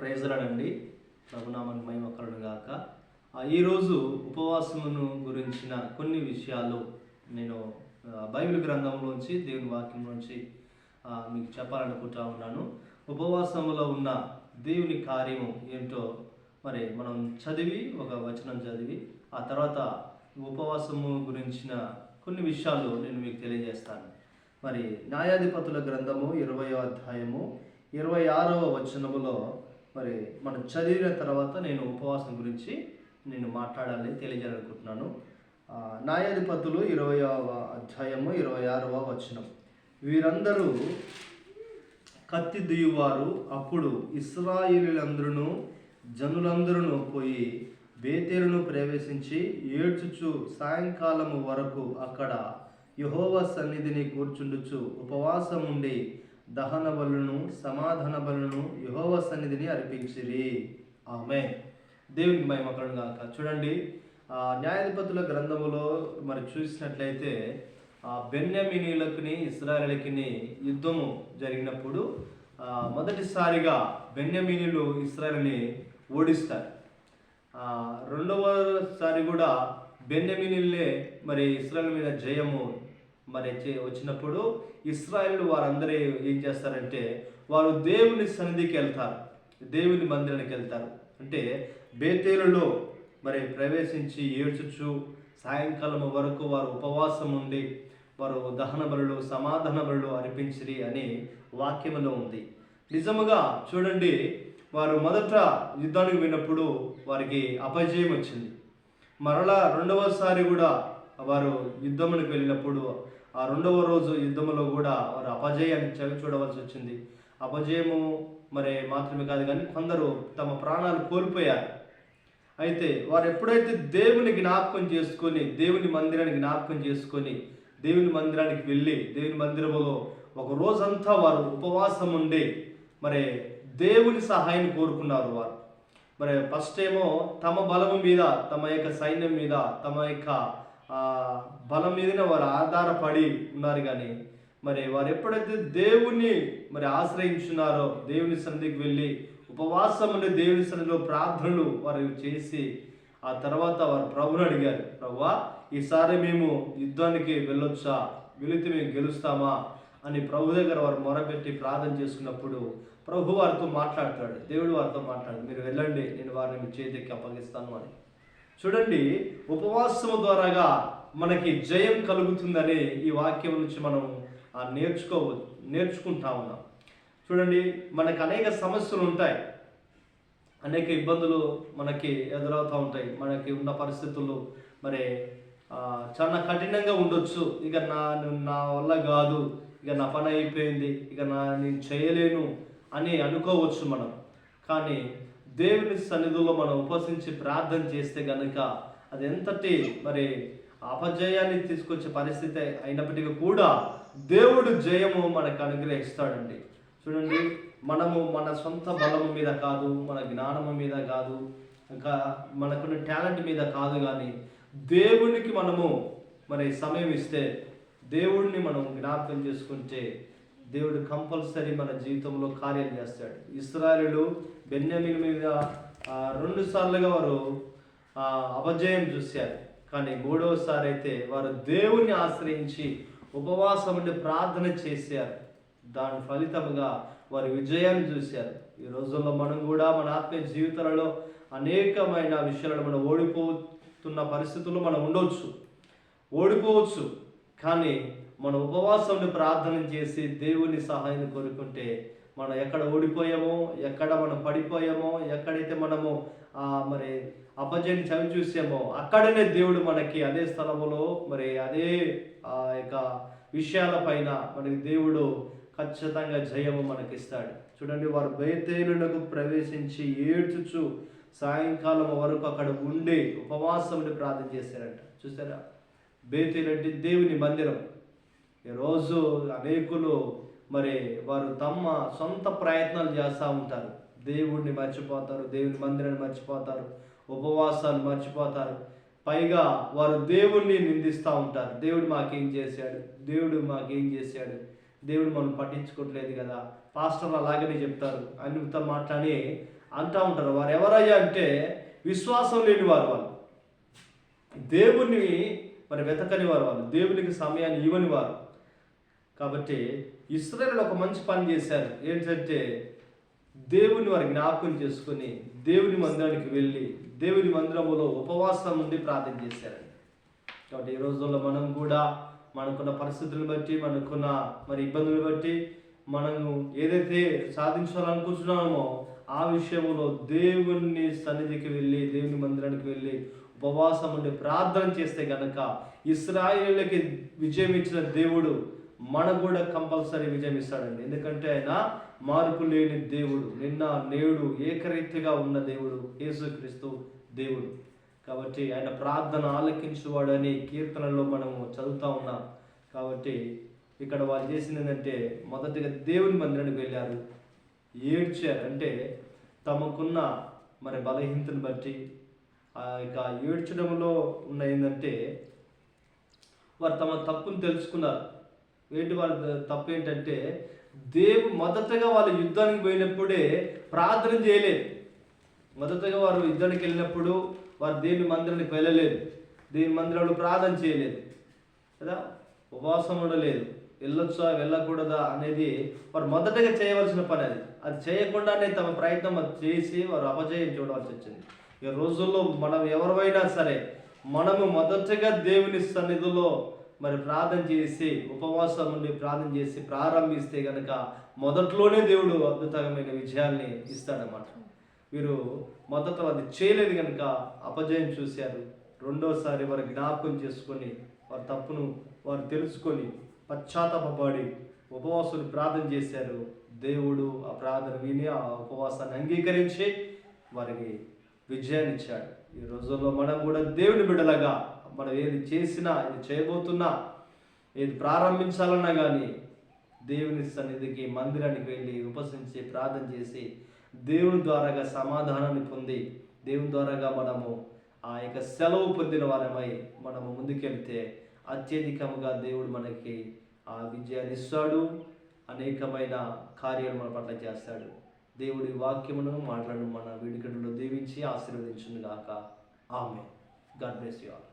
ప్రైజ్లాడండి ప్రభునామని మహిమ కలుగును గాక. ఈరోజు ఉపవాసమును గురించిన కొన్ని విషయాలు నేను బైబిల్ గ్రంథంలోంచి దేవుని వాక్యం నుంచి మీకు చెప్పాలనుకుంటా ఉన్నాను. ఉపవాసములో ఉన్న దేవుని కార్యము ఏంటో మరి మనం చదివి ఒక వచనం చదివి ఆ తర్వాత ఉపవాసము గురించిన కొన్ని విషయాలు నేను మీకు తెలియజేస్తాను. మరి న్యాయాధిపతుల గ్రంథము ఇరవయో అధ్యాయము ఇరవై ఆరవ వచనములో మరి మనం చదివిన తర్వాత నేను ఉపవాసం గురించి నేను మాట్లాడాలని తెలియజేయాలనుకుంటున్నాను న్యాయాధిపతులు ఇరవయవ అధ్యాయము ఇరవై ఆరవ వచనం. వీరందరూ కత్తి దియువారు అప్పుడు ఇస్రాయిలందరూ జనులందరూ పోయి బేతేరును ప్రవేశించి ఏడ్చుచు సాయంకాలము వరకు అక్కడ యహోవ సన్నిధిని కూర్చుండుచు ఉపవాసం ఉండి దహన బలును సమాధాన బలును యహోవ సన్నిధిని అర్పించిరి. ఆమె దేవునికి మహిమ గాక. చూడండి న్యాయాధిపతుల గ్రంథములో మరి చూసినట్లయితే ఆ బెన్యమినీలకుని ఇస్రాయలకిని యుద్ధము జరిగినప్పుడు మొదటిసారిగా బెన్యమినీలు ఇస్రాయల్ని ఓడిస్తారు. రెండవసారి కూడా బెన్యమినీలే మరి ఇస్రాయల్ మీద జయము మరి చే- వచ్చినప్పుడు ఇస్రాయల్ వారందరూ ఏం చేస్తారంటే వారు దేవుని సన్నిధికి వెళ్తారు దేవుని మందిరానికి వెళ్తారు. అంటే బేతేలులో మరి ప్రవేశించి ఏడ్చుచు సాయంకాలం వరకు వారు ఉపవాసం ఉండి వారు దహన బలులు సమాధాన బలులు అర్పించిరి అని వాక్యములో ఉంది. నిజముగా చూడండి వారు మొదట యుద్ధానికి వెళ్ళినప్పుడు వారికి అపజయం వచ్చింది మరలా రెండవసారి కూడా వారు యుద్ధమునికి వెళ్ళినప్పుడు ఆ రెండవ రోజు యుద్ధములో కూడా వారు అపజయాన్ని చవి చూడవలసి వచ్చింది. అపజయము మరి మాత్రమే కాదు కానీ కొందరు తమ ప్రాణాలు కోల్పోయారు. అయితే వారు ఎప్పుడైతే దేవుని జ్ఞాపకం చేసుకొని దేవుని మందిరానికి జ్ఞాపకం చేసుకొని దేవుని మందిరానికి వెళ్ళి దేవుని మందిరములో ఒక రోజంతా వారు ఉపవాసం ఉండి మరి దేవుని సహాయం కోరుకున్నారు వారు. మరి ఫస్ట్ ఏమో తమ బలము మీద తమ యొక్క సైన్యం మీద తమ యొక్క బలం మీదనే వారు ఆధారపడి ఉన్నారు కానీ మరి వారు ఎప్పుడైతే దేవుణ్ణి మరి ఆశ్రయించున్నారో దేవుని సన్నిధికి వెళ్ళి ఉపవాసం ఉండే దేవుని సన్నిధిలో ప్రార్థనలు వారు చేసి ఆ తర్వాత వారు ప్రభుని అడిగారు ప్రవ్వా ఈసారి మేము యుద్ధానికి వెళ్ళొచ్చా? వెళితే మేము గెలుస్తామా? అని ప్రభు దగ్గర వారు మొరపెట్టి ప్రార్థన చేసుకున్నప్పుడు ప్రభు వారితో మాట్లాడతాడు. దేవుడు వారితో మాట్లాడు మీరు వెళ్ళండి నేను వారిని మీ చేతికి అప్పగిస్తాను అని. చూడండి ఉపవాసము ద్వారాగా మనకి జయం కలుగుతుందని ఈ వాక్యం నుంచి మనం నేర్చుకో నేర్చుకుంటా ఉన్నాం. చూడండి మనకు అనేక సమస్యలు ఉంటాయి. అనేక ఇబ్బందులు మనకి ఎదురవుతూ ఉంటాయి. మనకి ఉన్న పరిస్థితులు మరి చాలా కఠినంగా ఉండొచ్చు. ఇక నా నా వల్ల కాదు. ఇక నా పని అయిపోయింది. ఇక నా నేను చేయలేను అని అనుకోవచ్చు మనం. కానీ దేవుని సన్నిధిలో మనం ఉపసించి ప్రార్థన చేస్తే గనుక అది ఎంతటి మరి అపజయాన్ని తీసుకొచ్చే పరిస్థితి అయినప్పటికీ కూడా దేవుడు జయము మనకు అనుగ్రహిస్తాడండి. చూడండి మనము మన సొంత బలము మీద కాదు మన జ్ఞానము మీద కాదు ఇంకా మనకున్న టాలెంట్ మీద కాదు కానీ దేవునికి మనము మరి సమయం ఇస్తే దేవుడిని మనం జ్ఞాపకం చేసుకుంటే దేవుడు కంపల్సరీ మన జీవితంలో కార్యం చేస్తాడు. ఇస్రాయలు బెన్యామిన్ మీద రెండు సార్లుగా వారు అపజయం చూశారు. కానీ మూడవసారి అయితే వారు దేవుణ్ణి ఆశ్రయించి ఉపవాసం ఉండి ప్రార్థన చేశారు. దాని ఫలితముగా వారి విజయాన్ని చూశారు. ఈ రోజుల్లో మనం కూడా మన ఆత్మీయ జీవితాలలో అనేకమైన విషయాలను మనం ఓడిపోతున్న పరిస్థితుల్లో మనం ఉండవచ్చు ఓడిపోవచ్చు. కానీ మనం ఉపవాసం ఉండి ప్రార్థన చేసి దేవుని సహాయం కోరుకుంటే మనం ఎక్కడ ఓడిపోయామో ఎక్కడ మనం పడిపోయామో ఎక్కడైతే మనము మరి అపజయం చవి చూసామో అక్కడనే దేవుడు మనకి అదే స్థలములో మరి అదే ఆ యొక్క విషయాలపైన మనకి దేవుడు ఖచ్చితంగా జయము మనకిస్తాడు. చూడండి వారు బయతేలునకు ప్రవేశించి ఏడ్చుచు సాయంకాలం వరకు అక్కడ ఉండి ఉపవాసముని ప్రార్థన చేశారంట. చూసారా? బేతేలు అంటే దేవుని మందిరం. ఈరోజు అనేకులు మరి వారు తమ సొంత ప్రయత్నాలు చేస్తూ ఉంటారు. దేవుడిని మర్చిపోతారు దేవుని మందిరాన్ని మర్చిపోతారు ఉపవాసాలు మర్చిపోతారు. పైగా వారు దేవుణ్ణి నిందిస్తూ ఉంటారు. దేవుడు మాకేం చేశాడు? దేవుడు మాకేం చేశాడు? దేవుడు మనం పట్టించుకోవట్లేదు కదా. పాస్టర్లు అలాగనే చెప్తారు. అన్నితో మాట్లాడి అంటూ ఉంటారు. వారు ఎవరయ్యా అంటే విశ్వాసం లేని వారు వాళ్ళు. దేవుణ్ణి మరి వెతకని వారు వాళ్ళు. దేవునికి సమయాన్ని ఇవ్వని వారు. కాబట్టి ఇస్రాయల్ ఒక మంచి పని చేశారు. ఏంటంటే దేవుని వారి జ్ఞాపకం చేసుకొని దేవుని మందిరానికి వెళ్ళి దేవుని మందిరములో ఉపవాసం ఉండి ప్రార్థన చేశారండి. కాబట్టి ఈ రోజుల్లో మనం కూడా మనకున్న పరిస్థితులను బట్టి మనకున్న మరి ఇబ్బందులు బట్టి మనము ఏదైతే సాధించాలనుకుంటున్నామో ఆ విషయంలో దేవుని సన్నిధికి వెళ్ళి దేవుని మందిరానికి వెళ్ళి ఉపవాసం ఉండి ప్రార్థన చేస్తే గనక ఇస్రాయిలకి విజయం ఇచ్చిన దేవుడు మనకు కూడా కంపల్సరీ విజయం ఇస్తాడండి. ఎందుకంటే ఆయన మార్పు లేని దేవుడు నిన్న నేడు ఏకరీతిగా ఉన్న దేవుడు యేసుక్రీస్తు దేవుడు. కాబట్టి ఆయన ప్రార్థన ఆలకించువాడని కీర్తనలో మనము చదువుతా ఉన్నాం. కాబట్టి ఇక్కడ వాళ్ళు చేసింది ఏంటంటే మొదటిగా దేవుని మందిరానికి వెళ్ళారు. ఏడ్చారు. అంటే తమకున్న మరి బలహీనతను బట్టి ఇక ఏడ్చడంలో ఉన్న ఏంటంటే వారు తమ తప్పును తెలుసుకున్నారు. ఏంటి వాళ్ళ తప్పు ఏంటంటే దేవు మొదటగా వాళ్ళు యుద్ధానికి పోయినప్పుడే ప్రార్థన చేయలేదు. మొదటగా వారు యుద్ధానికి వెళ్ళినప్పుడు వారు దేవుని మందిరానికి వెళ్ళలేదు. దేవుని మందిరంలో ప్రార్థన చేయలేదు. కదా? ఉపవాసం ఉండలేదు. వెళ్ళొచ్చా వెళ్ళకూడదా అనేది వారు మొదటగా చేయవలసిన పని అది. అది చేయకుండానే తమ ప్రయత్నం అది చేసి వారు అపజయం చూడవలసి వచ్చింది. ఈ రోజుల్లో మనం ఎవరైనా సరే మనము మొదటగా దేవుని సన్నిధిలో మరి ప్రార్థన చేసి ఉపవాసం ఉండి ప్రార్థన చేసి ప్రారంభిస్తే కనుక మొదట్లోనే దేవుడు అద్భుతమైన విజయాల్ని ఇస్తాడనమాట వీరు మొదట అది చేయలేదు కనుక అపజయం చూశారు. రెండోసారి వారు జ్ఞాపకం చేసుకొని వారి తప్పును వారు తెలుసుకొని పశ్చాత్తాపడి ఉపవాసులు ప్రార్థన చేశారు. దేవుడు ఆ ప్రార్థన విని ఆ ఉపవాసాన్ని అంగీకరించి వారికి విజయాన్ని ఇచ్చాడు. ఈ రోజుల్లో మనం కూడా దేవుని బిడ్డలగా మనం ఏది చేసినా ఏది చేయబోతున్నా ఏది ప్రారంభించాలన్నా కానీ దేవుని సన్నిధికి మందిరానికి వెళ్ళి ఉపసించి ప్రార్థన చేసి దేవుని ద్వారాగా సమాధానాన్ని పొంది దేవుని ద్వారాగా మనము ఆ యొక్క సెలవు పొందిన వారమై మనము ముందుకెళ్తే అత్యధికముగా దేవుడు మనకి ఆ విజయాన్ని ఇస్తాడు. అనేకమైన కార్యాలు మన పట్ల చేస్తాడు. దేవుడి వాక్యమును మాట్లాడు మన వీడికడులో దీవించి ఆశీర్వదించుగాక ఆమె గాడ్ బ్లెస్ యూ ఆల్.